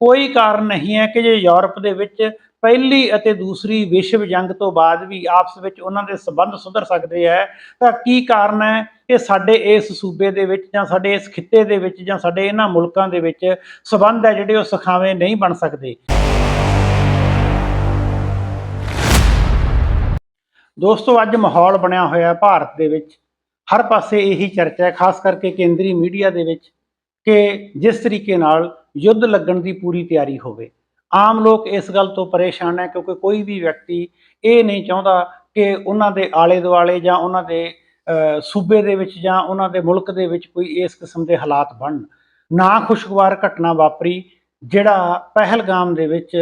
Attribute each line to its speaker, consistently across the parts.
Speaker 1: ਕੋਈ ਕਾਰਨ ਨਹੀਂ ਹੈ ਕਿ ਜੇ ਯੂਰਪ ਦੇ ਵਿੱਚ ਪਹਿਲੀ ਅਤੇ ਦੂਸਰੀ ਵਿਸ਼ਵ ਜੰਗ ਤੋਂ ਬਾਅਦ ਵੀ ਆਪਸ ਵਿੱਚ ਉਹਨਾਂ ਦੇ ਸਬੰਧ ਸੁਧਰ ਸਕਦੇ ਹੈ, ਤਾਂ ਕੀ ਕਾਰਨ ਹੈ ਕਿ ਸਾਡੇ ਇਸ ਸੂਬੇ ਦੇ ਵਿੱਚ ਜਾਂ ਸਾਡੇ ਇਸ ਖਿੱਤੇ ਦੇ ਵਿੱਚ ਜਾਂ ਸਾਡੇ ਇਹਨਾਂ ਮੁਲਕਾਂ ਦੇ ਵਿੱਚ ਸਬੰਧ ਹੈ ਜਿਹੜੇ ਉਹ ਸਖਾਵੇਂ ਨਹੀਂ ਬਣ ਸਕਦੇ? ਦੋਸਤੋ, ਅੱਜ ਮਾਹੌਲ ਬਣਿਆ ਹੋਇਆ ਹੈ ਭਾਰਤ ਦੇ ਵਿੱਚ। ਹਰ ਪਾਸੇ ਇਹੀ ਚਰਚਾ ਹੈ, ਖਾਸ ਕਰਕੇ ਕੇਂਦਰੀ ਮੀਡੀਆ ਦੇ ਵਿੱਚ। ਕਿ ਜਿਸ ਤਰੀਕੇ ਨਾਲ ਯੁੱਧ ਲੱਗਣ ਦੀ ਪੂਰੀ ਤਿਆਰੀ ਹੋਵੇ। ਆਮ ਲੋਕ ਇਸ ਗੱਲ ਤੋਂ ਪਰੇਸ਼ਾਨ ਹੈ ਕਿਉਂਕਿ ਕੋਈ ਵੀ ਵਿਅਕਤੀ ਇਹ ਨਹੀਂ ਚਾਹੁੰਦਾ ਕਿ ਉਹਨਾਂ ਦੇ ਆਲੇ ਦੁਆਲੇ ਜਾਂ ਉਹਨਾਂ ਦੇ ਸੂਬੇ ਦੇ ਵਿੱਚ ਜਾਂ ਉਹਨਾਂ ਦੇ ਮੁਲਕ ਦੇ ਵਿੱਚ ਕੋਈ ਇਸ ਕਿਸਮ ਦੇ ਹਾਲਾਤ ਬਣਨ। ਨਾ ਖੁਸ਼ਗਵਾਰ ਘਟਨਾ ਵਾਪਰੀ, ਜਿਹੜਾ ਪਹਿਲਗਾਮ ਦੇ ਵਿੱਚ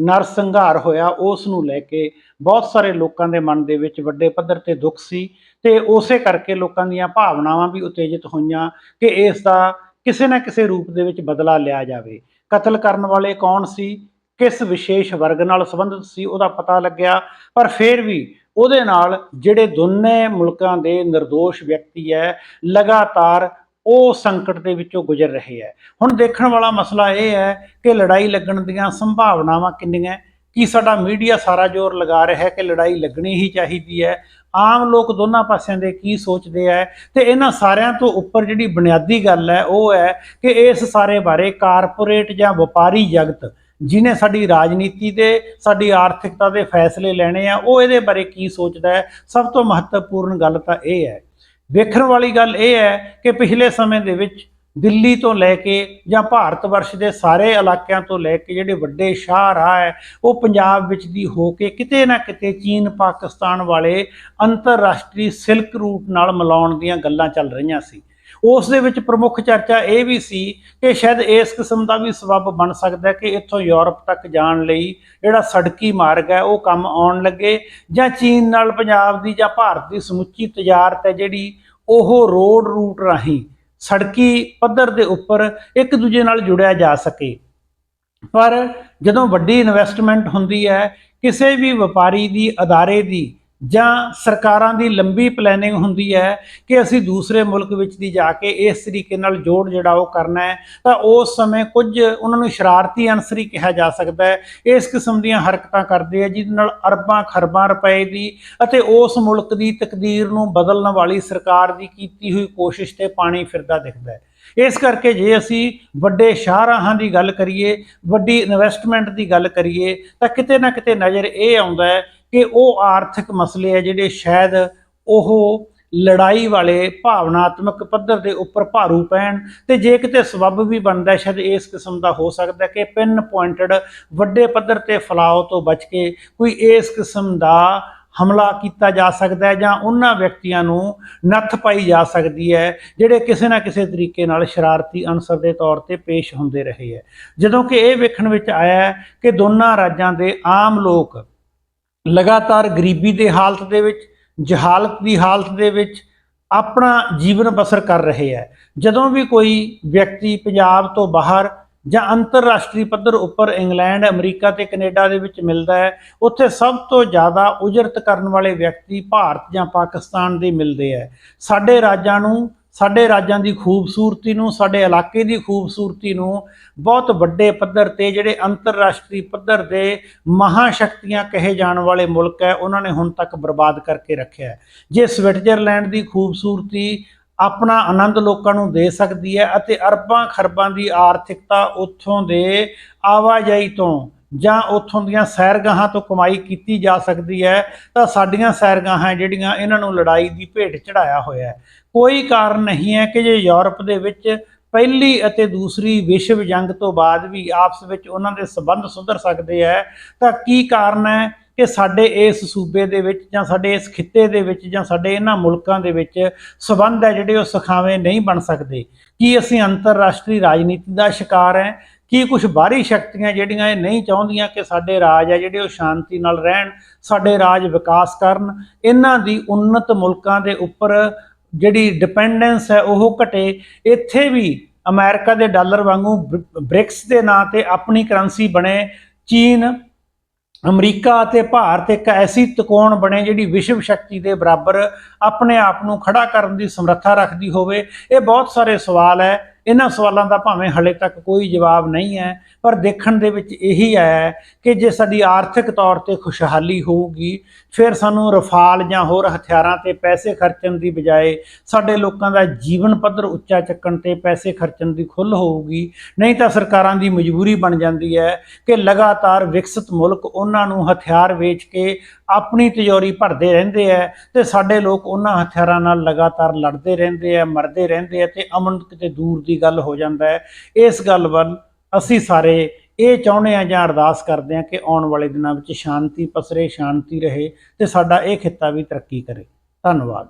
Speaker 1: ਨਰਸੰਘਾਰ ਹੋਇਆ, ਉਸ ਨੂੰ ਲੈ ਕੇ ਬਹੁਤ ਸਾਰੇ ਲੋਕਾਂ ਦੇ ਮਨ ਦੇ ਵਿੱਚ ਵੱਡੇ ਪੱਧਰ ਤੇ ਦੁੱਖ ਸੀ ਤੇ ਉਸੇ ਕਰਕੇ ਲੋਕਾਂ ਦੀਆਂ ਭਾਵਨਾਵਾਂ ਵੀ ਉਤੇਜਿਤ ਹੋਈਆਂ ਕਿ ਇਸ ਦਾ ਕਿਸੇ ਨਾ ਕਿਸੇ ਰੂਪ ਦੇ ਵਿੱਚ ਬਦਲਾ ਲਿਆ ਜਾਵੇ। ਕਤਲ ਕਰਨ ਵਾਲੇ ਕੌਣ ਸੀ? ਕਿਸ ਵਿਸ਼ੇਸ਼ ਵਰਗ ਨਾਲ ਸੰਬੰਧਿਤ ਸੀ? ਉਹਦਾ ਪਤਾ ਲੱਗਿਆ। ਪਰ ਫਿਰ ਵੀ ਉਹਦੇ ਨਾਲ ਜਿਹੜੇ ਦੋਨੇ ਮੁਲਕਾਂ ਦੇ નિર્ਦੋਸ਼ ਵਿਅਕਤੀ ਹੈ, ਲਗਾਤਾਰ ਉਹ ਸੰਕਟ ਦੇ ਵਿੱਚੋਂ ਗੁਜ਼ਰ ਰਹੇ ਹੈ। ਹੁਣ ਦੇਖਣ ਵਾਲਾ ਮਸਲਾ ਇਹ ਹੈ ਕਿ ਲੜਾਈ ਲੱਗਣ ਦੀਆਂ ਸੰਭਾਵਨਾਵਾਂ ਕਿੰਨੀਆਂ ਕਿ ਸਾਡਾ ਮੀਡੀਆ ਸਾਰਾ ਜ਼ੋਰ ਲਗਾ ਰਿਹਾ ਹੈ ਕਿ ਲੜਾਈ ਲੱਗਣੀ ਹੀ ਚਾਹੀਦੀ ਹੈ? ਆਮ ਲੋਕ ਦੋਨਾਂ ਪਾਸਿਆਂ ਦੇ ਕੀ ਸੋਚਦੇ ਹੈ ਤੇ ਇਹਨਾਂ ਸਾਰਿਆਂ ਤੋਂ ਉੱਪਰ ਜਿਹੜੀ ਬੁਨਿਆਦੀ ਗੱਲ ਹੈ, ਉਹ ਹੈ ਕਿ ਇਸ ਸਾਰੇ ਬਾਰੇ ਕਾਰਪੋਰੇਟ ਜਾਂ ਵਪਾਰੀ ਜਗਤ ਜਿਨੇ ਸਾਡੀ ਰਾਜਨੀਤੀ ਦੇ, ਸਾਡੀ ਆਰਥਿਕਤਾ ਦੇ ਫੈਸਲੇ ਲੈਣੇ ਆ, ਉਹ ਇਹਦੇ ਬਾਰੇ ਕੀ ਸੋਚਦਾ ਹੈ? ਸਭ ਤੋਂ ਮਹੱਤਵਪੂਰਨ ਗੱਲ ਤਾਂ ਇਹ ਹੈ। ਵੇਖਣ ਵਾਲੀ ਗੱਲ ਇਹ ਹੈ ਕਿ ਪਿਛਲੇ ਸਮੇਂ ਦੇ ਵਿੱਚ ਦਿੱਲੀ ਤੋਂ ਲੈ ਕੇ ਜਾਂ ਭਾਰਤ ਵਰਸ਼ ਦੇ ਸਾਰੇ ਇਲਾਕਿਆਂ ਤੋਂ ਲੈ ਕੇ ਜਿਹੜੇ ਵੱਡੇ ਸ਼ਾਹਰਾਹ ਹੈ, ਉਹ ਪੰਜਾਬ ਵਿੱਚ ਦੀ ਹੋ ਕੇ ਕਿਤੇ ਨਾ ਕਿਤੇ ਚੀਨ, ਪਾਕਿਸਤਾਨ ਵਾਲੇ ਅੰਤਰਰਾਸ਼ਟਰੀ ਸਿਲਕ ਰੂਟ ਨਾਲ ਮਿਲਾਉਣ ਦੀਆਂ ਗੱਲਾਂ ਚੱਲ ਰਹੀਆਂ ਸੀ। ਉਸ ਦੇ ਵਿੱਚ ਪ੍ਰਮੁੱਖ ਚਰਚਾ ਇਹ ਵੀ ਸੀ ਕਿ ਸ਼ਾਇਦ ਇਸ ਕਿਸਮ ਦਾ ਵੀ ਸਬਬ ਬਣ ਸਕਦਾ ਕਿ ਇੱਥੋਂ ਯੂਰਪ ਤੱਕ ਜਾਣ ਲਈ ਜਿਹੜਾ ਸੜਕੀ ਮਾਰਗ ਹੈ, ਉਹ ਕੰਮ ਆਉਣ ਲੱਗੇ ਜਾਂ ਚੀਨ ਨਾਲ ਪੰਜਾਬ ਦੀ ਜਾਂ ਭਾਰਤ ਦੀ ਸਮੁੱਚੀ ਤਜਾਰਤ ਹੈ ਜਿਹੜੀ ਉਹ ਰੋਡ ਰੂਟ ਰਾਹੀਂ ਸੜਕੀ ਪੱਧਰ ਦੇ ਉੱਪਰ ਇੱਕ ਦੂਜੇ ਨਾਲ ਜੁੜਿਆ ਜਾ ਸਕੇ। ਪਰ ਜਦੋਂ ਵੱਡੀ ਇਨਵੈਸਟਮੈਂਟ ਹੁੰਦੀ ਹੈ, ਕਿਸੇ ਵੀ ਵਪਾਰੀ ਦੀ ਅਦਾਰੇ ਦੀ ਜਾਂ ਸਰਕਾਰਾਂ ਦੀ ਲੰਬੀ ਪਲੈਨਿੰਗ ਹੁੰਦੀ ਹੈ ਕਿ ਅਸੀਂ ਦੂਸਰੇ ਮੁਲਕ ਵਿੱਚ ਦੀ ਜਾ ਕੇ ਇਸ ਤਰੀਕੇ ਨਾਲ ਜੋੜ ਜਿਹੜਾ ਉਹ ਕਰਨਾ ਹੈ, ਤਾਂ ਉਸ ਸਮੇਂ ਕੁਝ ਉਹਨਾਂ ਨੂੰ ਸ਼ਰਾਰਤੀ ਅਨਸਰ ਹੀ ਕਿਹਾ ਜਾ ਸਕਦਾ ਹੈ। ਇਸ ਕਿਸਮ ਦੀਆਂ ਹਰਕਤਾਂ ਕਰਦੇ ਆ, ਜਿਹਦੇ ਨਾਲ ਅਰਬਾਂ ਖਰਬਾਂ ਰੁਪਏ ਦੀ ਅਤੇ ਉਸ ਮੁਲਕ ਦੀ ਤਕਦੀਰ ਨੂੰ ਬਦਲਣ ਵਾਲੀ ਸਰਕਾਰ ਦੀ ਕੀਤੀ ਹੋਈ ਕੋਸ਼ਿਸ਼ ਤੇ ਪਾਣੀ ਫਿਰਦਾ ਦਿਖਦਾ ਹੈ। ਇਸ ਕਰਕੇ ਜੇ ਅਸੀਂ ਵੱਡੇ ਸ਼ਾਹਰਾਹਾਂ ਦੀ ਗੱਲ ਕਰੀਏ, ਵੱਡੀ ਇਨਵੈਸਟਮੈਂਟ ਦੀ ਗੱਲ ਕਰੀਏ, ਤਾਂ ਕਿਤੇ ਨਾ ਕਿਤੇ ਨਜ਼ਰ ਇਹ ਆਉਂਦਾ ਹੈ ਕਿ ਉਹ ਆਰਥਿਕ ਮਸਲੇ ਆ ਜਿਹੜੇ ਸ਼ਾਇਦ ਉਹ ਲੜਾਈ ਵਾਲੇ ਭਾਵਨਾਤਮਕ ਪੱਧਰ ਦੇ ਉੱਪਰ ਭਾਰੂ ਪੈਣ ਤੇ ਜੇ ਕਿਤੇ ਸਬਬ ਵੀ ਬਣਦਾ, ਸ਼ਾਇਦ ਇਸ ਕਿਸਮ ਦਾ ਹੋ ਸਕਦਾ ਕਿ ਪਿੰਨ ਪੁਆਇੰਟਡ ਵੱਡੇ ਪੱਧਰ ਤੇ ਫਲਾਓ ਤੋਂ ਬਚ ਕੇ ਕੋਈ ਇਸ ਕਿਸਮ ਦਾ ਹਮਲਾ ਕੀਤਾ ਜਾ ਸਕਦਾ ਹੈ ਜਾਂ ਉਹਨਾਂ ਵਿਅਕਤੀਆਂ ਨੂੰ ਨੱਥ ਪਾਈ ਜਾ ਸਕਦੀ ਹੈ, ਜਿਹੜੇ ਕਿਸੇ ਨਾ ਕਿਸੇ ਤਰੀਕੇ ਨਾਲ ਸ਼ਰਾਰਤੀ ਅਨਸਰ ਦੇ ਤੌਰ ਤੇ ਪੇਸ਼ ਹੁੰਦੇ ਰਹੇ ਹੈ। ਜਦੋਂ ਕਿ ਇਹ ਵੇਖਣ ਵਿੱਚ ਆਇਆ ਕਿ ਦੋਨਾਂ ਰਾਜਾਂ ਦੇ ਆਮ ਲੋਕ ਲਗਾਤਾਰ ਗਰੀਬੀ ਦੇ ਹਾਲਤ ਦੇ ਵਿੱਚ, ਜਹਾਲਤ ਦੀ ਹਾਲਤ ਦੇ ਵਿੱਚ ਆਪਣਾ ਜੀਵਨ ਬਸਰ ਕਰ ਰਹੇ ਹੈ। ਜਦੋਂ ਵੀ ਕੋਈ ਵਿਅਕਤੀ ਪੰਜਾਬ ਤੋਂ ਬਾਹਰ ਜਾਂ ਅੰਤਰਰਾਸ਼ਟਰੀ ਪੱਧਰ ਉੱਪਰ ਇੰਗਲੈਂਡ, ਅਮਰੀਕਾ ਤੇ ਕੈਨੇਡਾ ਦੇ ਵਿੱਚ ਮਿਲਦਾ ਹੈ, ਉੱਥੇ ਸਭ ਤੋਂ ਜ਼ਿਆਦਾ ਉਜਰਤ ਕਰਨ ਵਾਲੇ ਵਿਅਕਤੀ ਭਾਰਤ ਜਾਂ ਪਾਕਿਸਤਾਨ ਦੇ ਮਿਲਦੇ ਹੈ। ਸਾਡੇ ਰਾਜਾਂ ਨੂੰ ਸਾਡੇ ਰਾਜਾਂ ਦੀ ਖੂਬਸੂਰਤੀ ਨੂੰ, ਸਾਡੇ ਇਲਾਕੇ ਦੀ ਖੂਬਸੂਰਤੀ ਨੂੰ ਬਹੁਤ ਵੱਡੇ ਪੱਧਰ ਤੇ ਜਿਹੜੇ ਅੰਤਰਰਾਸ਼ਟਰੀ ਪੱਧਰ ਦੇ ਮਹਾਸ਼ਕਤੀਆਂ ਕਹੇ ਜਾਣ ਵਾਲੇ ਮੁਲਕ ਹੈ, ਉਹਨਾਂ ਨੇ ਹੁਣ ਤੱਕ ਬਰਬਾਦ ਕਰਕੇ ਰੱਖਿਆ ਜੇ ਸਵਿਟਜ਼ਰਲੈਂਡ ਦੀ ਖੂਬਸੂਰਤੀ ਆਪਣਾ ਆਨੰਦ ਲੋਕਾਂ ਨੂੰ ਦੇ ਸਕਦੀ ਹੈ ਅਤੇ ਅਰਬਾਂ ਖਰਬਾਂ ਦੀ ਆਰਥਿਕਤਾ ਉੱਥੋਂ ਦੇ ਆਵਾਜਾਈ ਤੋਂ ਜਾਂ ਉੱਥੋਂ ਦੀਆਂ ਸੈਰਗਾਹਾਂ ਤੋਂ ਕਮਾਈ ਕੀਤੀ ਜਾ ਸਕਦੀ ਹੈ, ਤਾਂ ਸਾਡੀਆਂ ਸੈਰਗਾਹਾਂ ਜਿਹੜੀਆਂ ਇਹਨਾਂ ਨੂੰ ਲੜਾਈ ਦੀ ਭੇਟ ਚੜਾਇਆ ਹੋਇਆ ਹੈ। ਕੋਈ ਕਾਰਨ ਨਹੀਂ ਹੈ ਕਿ ਜੇ ਯੂਰਪ ਦੇ ਵਿੱਚ ਪਹਿਲੀ ਅਤੇ ਦੂਸਰੀ ਵਿਸ਼ਵ ਜੰਗ ਤੋਂ ਬਾਅਦ ਵੀ ਆਪਸ ਵਿੱਚ ਉਹਨਾਂ ਦੇ ਸਬੰਧ ਸੁਧਰ ਸਕਦੇ ਹੈ, ਤਾਂ ਕੀ ਕਾਰਨ ਹੈ ਕਿ ਸਾਡੇ ਇਸ ਸੂਬੇ ਦੇ ਵਿੱਚ ਜਾਂ ਸਾਡੇ ਇਸ ਖਿੱਤੇ ਦੇ ਵਿੱਚ ਜਾਂ ਸਾਡੇ ਇਹਨਾਂ ਮੁਲਕਾਂ ਦੇ ਵਿੱਚ ਸਬੰਧ ਹੈ ਜਿਹੜੇ ਉਹ ਸਖਾਵੇਂ ਨਹੀਂ ਬਣ ਸਕਦੇ? ਕੀ ਅਸੀਂ ਅੰਤਰਰਾਸ਼ਟਰੀ ਰਾਜਨੀਤੀ ਦਾ ਸ਼ਿਕਾਰ ਹੈ? ਕੀ ਕੁਝ ਬਾਹਰੀ ਸ਼ਕਤੀਆਂ ਜਿਹੜੀਆਂ ਇਹ ਨਹੀਂ ਚਾਹੁੰਦੀਆਂ ਕਿ ਸਾਡੇ ਰਾਜ ਹੈ ਜਿਹੜੇ ਉਹ ਸ਼ਾਂਤੀ ਨਾਲ ਰਹਿਣ, ਸਾਡੇ ਰਾਜ ਵਿਕਾਸ ਕਰਨ, ਇਹਨਾਂ ਦੀ ਉન્નਤ ਮੁਲਕਾਂ ਦੇ ਉੱਪਰ ਜਿਹੜੀ ਡਿਪੈਂਡੈਂਸ ਹੈ ਉਹ ਘਟੇ। ਇੱਥੇ ਵੀ ਅਮਰੀਕਾ ਦੇ ਡਾਲਰ ਵਾਂਗੂ ਬ੍ਰਿਕਸ ਦੇ ਨਾਂ ਤੇ ਆਪਣੀ ਕਰੰਸੀ ਬਣੇ, ਚੀਨ, ਅਮਰੀਕਾ ਅਤੇ ਭਾਰਤ ਇੱਕ ਐਸੀ ਤਕੋਣ ਬਣੇ ਜਿਹੜੀ ਵਿਸ਼ਵ ਸ਼ਕਤੀ ਦੇ ਬਰਾਬਰ ਆਪਣੇ ਆਪ ਨੂੰ ਖੜਾ ਕਰਨ ਦੀ ਸਮਰੱਥਾ ਰੱਖਦੀ ਹੋਵੇ। ਇਹ ਬਹੁਤ ਸਾਰੇ ਸਵਾਲ ਹੈ। ਇਹਨਾਂ ਸਵਾਲਾਂ ਦਾ ਭਾਵੇਂ ਹਲੇ ਤੱਕ ਕੋਈ ਜਵਾਬ ਨਹੀਂ ਹੈ, ਪਰ ਦੇਖਣ ਦੇ ਵਿੱਚ ਇਹੀ ਆਇਆ ਕਿ ਜੇ ਸਾਡੀ ਆਰਥਿਕ ਤੌਰ ਤੇ ਖੁਸ਼ਹਾਲੀ ਹੋਊਗੀ, ਫਿਰ ਸਾਨੂੰ ਰਫਾਲ ਜਾਂ ਹੋਰ ਹਥਿਆਰਾਂ ਤੇ ਪੈਸੇ ਖਰਚਣ ਦੀ ਬਜਾਏ ਸਾਡੇ ਲੋਕਾਂ ਦਾ ਜੀਵਨ ਪੱਧਰ ਉੱਚਾ ਚੱਕਣ ਤੇ ਪੈਸੇ ਖਰਚਣ ਦੀ ਖੁੱਲ੍ਹ ਹੋਊਗੀ। ਨਹੀਂ ਤਾਂ ਸਰਕਾਰਾਂ ਦੀ ਮਜਬੂਰੀ ਬਣ ਜਾਂਦੀ ਹੈ ਕਿ ਲਗਾਤਾਰ ਵਿਕਸਿਤ ਮੁਲਕ ਉਹਨਾਂ ਨੂੰ ਹਥਿਆਰ ਵੇਚ ਕੇ ਆਪਣੀ ਤਿਜੋਰੀ ਭਰਦੇ ਰਹਿੰਦੇ ਆ ਤੇ ਸਾਡੇ ਲੋਕ ਉਹਨਾਂ ਹਥਿਆਰਾਂ ਨਾਲ ਲਗਾਤਾਰ ਲੜਦੇ ਰਹਿੰਦੇ ਆ ਮਰਦੇ ਰਹਿੰਦੇ ਆ ਤੇ ਅਮਨ ਕਿਤੇ ਦੂਰ ਦੀ ਗੱਲ ਹੋ ਜਾਂਦਾ ਹੈ। ਇਸ ਗੱਲ ਵੱਲ ਅਸੀਂ ਸਾਰੇ ਇਹ ਚਾਹੁੰਦੇ ਆ ਜਾਂ ਅਰਦਾਸ ਕਰਦੇ ਆ ਕਿ ਆਉਣ ਵਾਲੇ ਦਿਨਾਂ ਵਿੱਚ ਸ਼ਾਂਤੀ ਪਸਰੇ, ਸ਼ਾਂਤੀ ਰਹੇ ਤੇ ਸਾਡਾ ਇਹ ਖਿੱਤਾ ਵੀ ਤਰੱਕੀ ਕਰੇ। ਧੰਨਵਾਦ।